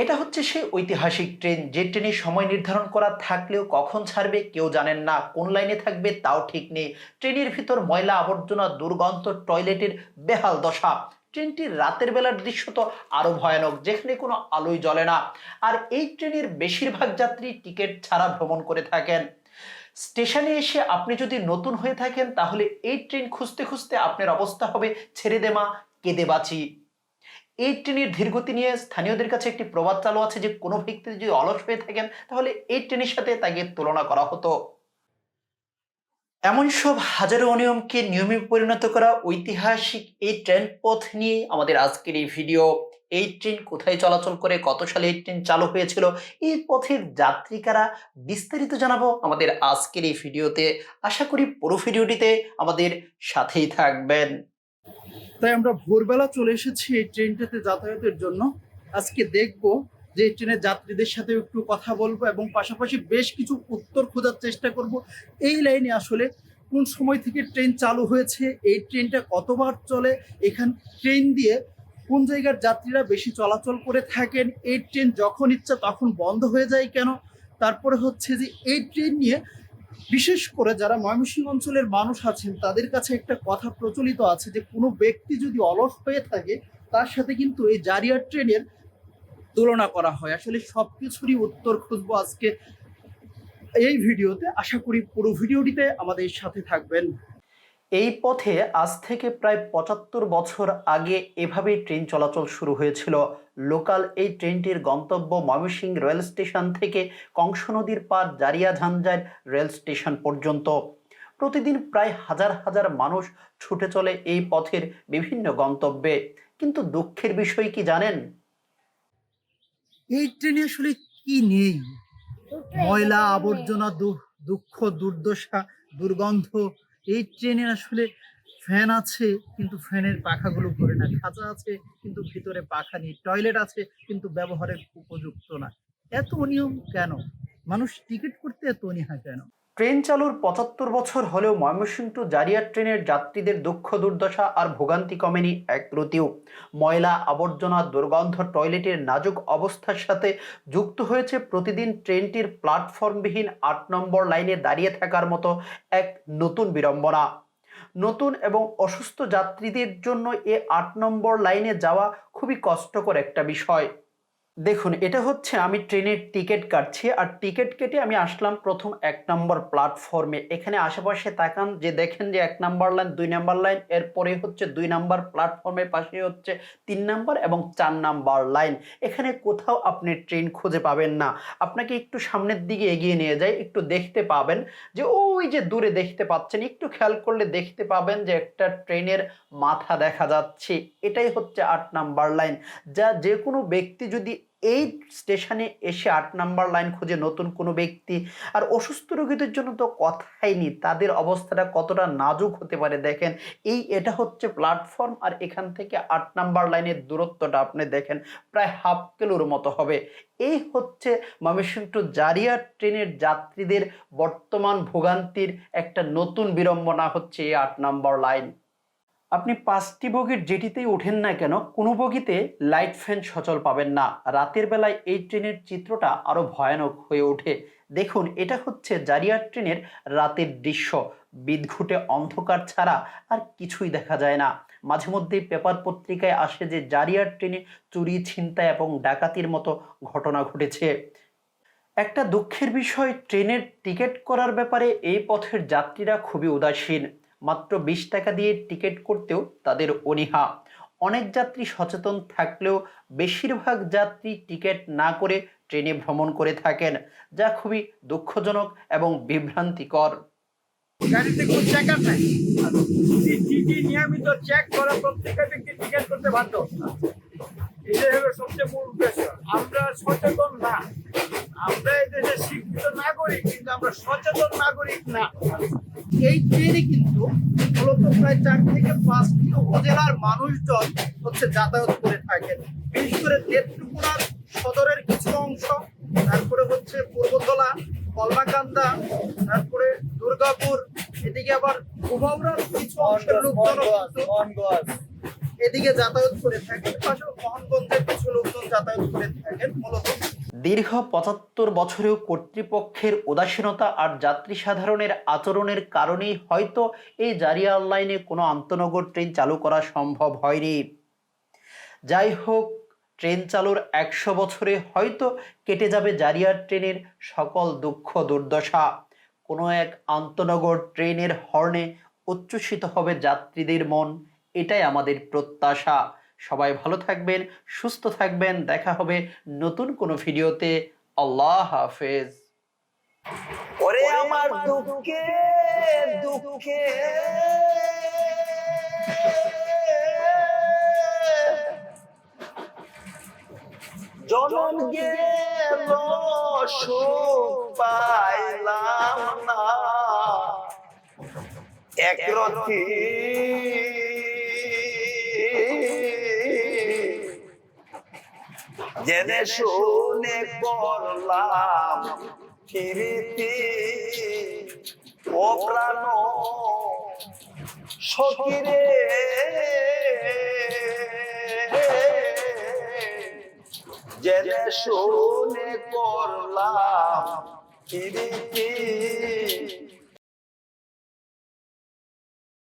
এটা হচ্ছে সেই ঐতিহাসিক ট্রেন, যে ট্রেনের সময় নির্ধারণ করা থাকলেও কখন ছাড়বে কেউ জানেন না, কোন লাইনে থাকবে তাও ঠিক নেই। ট্রেনের ভিতর ময়লা আবর্জনা, দুর্গন্ধ, টয়লেটের বেহাল দশা। ট্রেনটির রাতের বেলার দৃশ্য তো আরও ভয়ানক, যেখানে কোনো আলোই জ্বলে না। আর এই ট্রেনের বেশিরভাগ যাত্রী টিকিট ছাড়া ভ্রমণ করে থাকেন। স্টেশনে এসে আপনি যদি নতুন হয়ে থাকেন, তাহলে এই ট্রেন খুঁজতে খুঁজতে আপনার অবস্থা হবে ছেড়ে দেমা কেঁদে বাঁচি। এই ট্রেনের ধীরগতি নিয়ে স্থানীয়দের কাছে একটি প্রবাদ চালু আছে যে কোনো ব্যক্তি যদি অলস হয়ে থাকেন, তাহলে এই ট্রেনের সাথে তাকে তুলনা করা হতো। এমন সব হাজারো অনিয়মকে নিয়মে পরিণত করা ঐতিহাসিক এই ট্রেন পথ নিয়ে আমাদের আজকের এই ভিডিও এই ট্রেন কোথায় চলাচল করে, কত সালে এই ট্রেন চালু হয়েছিল, এই পথের যাত্রীকারা বিস্তারিত জানাব আমাদের আজকের এই ভিডিওতে আশা করি পুরো ভিডিওটিতে আমাদের সাথেই থাকবেন। তাই আমরা ভোরবেলা চলে এসেছি এই ট্রেনটাতে যাতায়াতের জন্য। আজকে দেখব যে এই ট্রেনের যাত্রীদের সাথে একটু কথা বলব এবং পাশাপাশি বেশ কিছু উত্তর খোঁজার চেষ্টা করব। এই লাইনে আসলে কোন সময় থেকে ট্রেন চালু হয়েছে, এই ট্রেনটা কতবার চলে, এখান ট্রেন দিয়ে কোন জায়গার যাত্রীরা বেশি চলাচল করে থাকেন, এই ট্রেন যখন ইচ্ছা তখন বন্ধ হয়ে যায় কেন? তারপরে হচ্ছে যে এই ট্রেন নিয়ে বিশেষ করে যারা ময়মনসিংহ অঞ্চলের মানুষ আছেন, তাদের কাছে একটা কথা প্রচলিত আছে যে, কোনো ব্যক্তি যদি অলস হয়ে থাকে, তার সাথে কিন্তু এই জারিয়ার ট্রেনের তুলনা করা হয়। আসলে সব কিছুরই উত্তর খুঁজবো আজকে এই ভিডিওতে। আশা করি পুরো ভিডিওটিতে আমাদের সাথে থাকবেন। এই পথে আজ থেকে প্রায় পঁচাত্তর বছর আগে এভাবেই ট্রেন চলাচল শুরু হয়েছিল। লোকাল এই ট্রেনটির গন্তব্য ময়মনসিংহ রেল স্টেশন থেকে কংস নদীর পার জারিয়া ঝাঞ্জার রেল স্টেশন পর্যন্ত। প্রতিদিন প্রায় হাজার হাজার মানুষ ছুটে চলে এই পথের বিভিন্ন গন্তব্যে। কিন্তু দুঃখের বিষয় কি জানেন? এই ট্রেনে আসলে কি নেই? ময়লা আবর্জনা দুঃখ দুর্দশা দুর্গন্ধ এই ট্রেনে আসলে ফ্যান আছে, কিন্তু ফ্যানের পাখাগুলো ঘুরে না। খাঁচা আছে, কিন্তু ভিতরে পাখা নেই। টয়লেট আছে, কিন্তু ব্যবহারের উপযুক্ত না। এত অনিয়ম কেন? মানুষ টিকিট করতে এত অনীহা কেন? ট্রেন চালুর পঁচাত্তর বছর হলেও ময়মনসিংহ টু জারিয়া ট্রেনের যাত্রীদের দুঃখ, দুর্দশা আর ভোগান্তি কমেনি এক ত্রুটিও ময়লা, আবর্জনা, দুর্গন্ধ টয়লেটের নাজুক অবস্থার সাথে যুক্ত হয়েছে প্রতিদিন ট্রেনটির প্ল্যাটফর্মবিহীন আট নম্বর লাইনে দাঁড়িয়ে থাকার মতো এক নতুন বিড়ম্বনা। নতুন এবং অসুস্থ যাত্রীদের জন্য এ আট নম্বর লাইনে যাওয়া খুবই কষ্টকর একটা বিষয়। দেখুন, এটা হচ্ছে আমি ট্রেনের টিকিট কাটছি, আর টিকিট কেটে আমি আসলাম প্রথম এক নম্বর প্ল্যাটফর্মে এখানে আশেপাশে তাকান, যে দেখেন যে এক নাম্বার লাইন দুই নাম্বার লাইন এরপরে হচ্ছে দুই নাম্বার প্ল্যাটফর্মের পাশে হচ্ছে তিন নাম্বার এবং চার নাম্বার লাইন এখানে কোথাও আপনি ট্রেন খুঁজে পাবেন না। আপনাকে একটু সামনের দিকে এগিয়ে নিয়ে যায় একটু দেখতে পাবেন যে ওই যে দূরে দেখতে পাচ্ছেন, একটু খেয়াল করলে দেখতে পাবেন যে একটা ট্রেনের মাথা দেখা যাচ্ছে। এটাই হচ্ছে আট নাম্বার লাইন যা যে কোনো ব্যক্তি যদি এই স্টেশনে এসে আট নাম্বার লাইন খুঁজে নতুন কোনো ব্যক্তি আর অসুস্থ রোগীদের জন্য তো কথাই নেই। তাদের অবস্থাটা কতটা নাজুক হতে পারে দেখেন। এই এটা হচ্ছে প্ল্যাটফর্ম আর এখান থেকে আট নাম্বার লাইনের দূরত্বটা আপনি দেখেন, প্রায় হাফ কিলোর মতো হবে। এই হচ্ছে ময়মনসিংহ টু জারিয়া ট্রেনের যাত্রীদের বর্তমান ভোগান্তির একটা নতুন বিড়ম্বনা হচ্ছে এই আট নাম্বার লাইন। আপনি পাঁচটি বগির যেটিতেই ওঠেন না কেন, কোনো বগিতে লাইট ফ্যান সচল পাবেন না। রাতের বেলায় এই ট্রেনের চিত্রটা আরও ভয়ানক হয়ে ওঠে। দেখুন, এটা হচ্ছে জারিয়ার ট্রেনের রাতের দৃশ্য। বিদঘুটে অন্ধকার ছাড়া আর কিছুই দেখা যায় না। মাঝে মধ্যেই পেপার পত্রিকায় আসে যে জারিয়ার ট্রেনে চুরি, ছিনতাই এবং ডাকাতির মতো ঘটনা ঘটেছে। একটা দুঃখের বিষয়, ট্রেনের টিকিট করার ব্যাপারে এই পথের যাত্রীরা খুবই উদাসীন। মাত্র বিশ টাকা দিয়ে টিকিট করতেও তাদের অনীহা। অনেক যাত্রী সচেতন থাকলেও বেশিরভাগ যাত্রী টিকিট না করে ট্রেনে ভ্রমণ করে থাকেন, যা খুবই দুঃখজনক এবং বিভ্রান্তিকর। গাড়িতে কোনো নিয়মিত চেক করা প্রত্যেকটা টিকেট করতে বাধ্য। সবচেয়ে আমরা সচেতন না। আমরা শিক্ষিত নাগরিক, কিন্তু আমরা সচেতন নাগরিক না। এই ট্রেনে কিন্তু মূলত প্রায় চার থেকে পাঁচটি উপজেলার মানুষজন হচ্ছে যাতায়াত করে থাকেন। বিশেষ করে নেত্রকোনার সদরের কিছু অংশ তারপরে হচ্ছে পূর্বতলা কলমাকান্দা তারপরে দুর্গাপুর এদিকে আবার কুমাউড়ার কিছু অংশের লোকজন এদিকে যাতায়াত করে থাকেন পাশাপাশি মোহনগঞ্জের কিছু লোকজন যাতায়াত করে থাকেন মূলত দীর্ঘ পঁচাত্তর বছরেও কর্তৃপক্ষের উদাসীনতা আর যাত্রী সাধারণের আচরণের কারণেই হয়তো এই জারিয়া লাইনে কোনো আন্তনগর ট্রেন চালু করা সম্ভব হয়নি। যাই হোক, ট্রেন চালুর একশো বছরে হয়তো কেটে যাবে জারিয়ার ট্রেনের সকল দুঃখ দুর্দশা। কোনো এক আন্তনগর ট্রেনের হর্নে উচ্ছ্বসিত হবে যাত্রীদের মন, এটাই আমাদের প্রত্যাশা। সবাই ভালো থাকবেন সুস্থ থাকবেন। দেখা হবে নতুন কোনো ভিডিওতে। আল্লাহ হাফেজ। ওরে আমার দুঃখে দুঃখে। জনম গেল সুখ পাইলাম না। একরতি জেনে শুনে করলাম ফিরিতি ও প্রাণ সকিরে জেনে শুনে করলাম ফিরিতি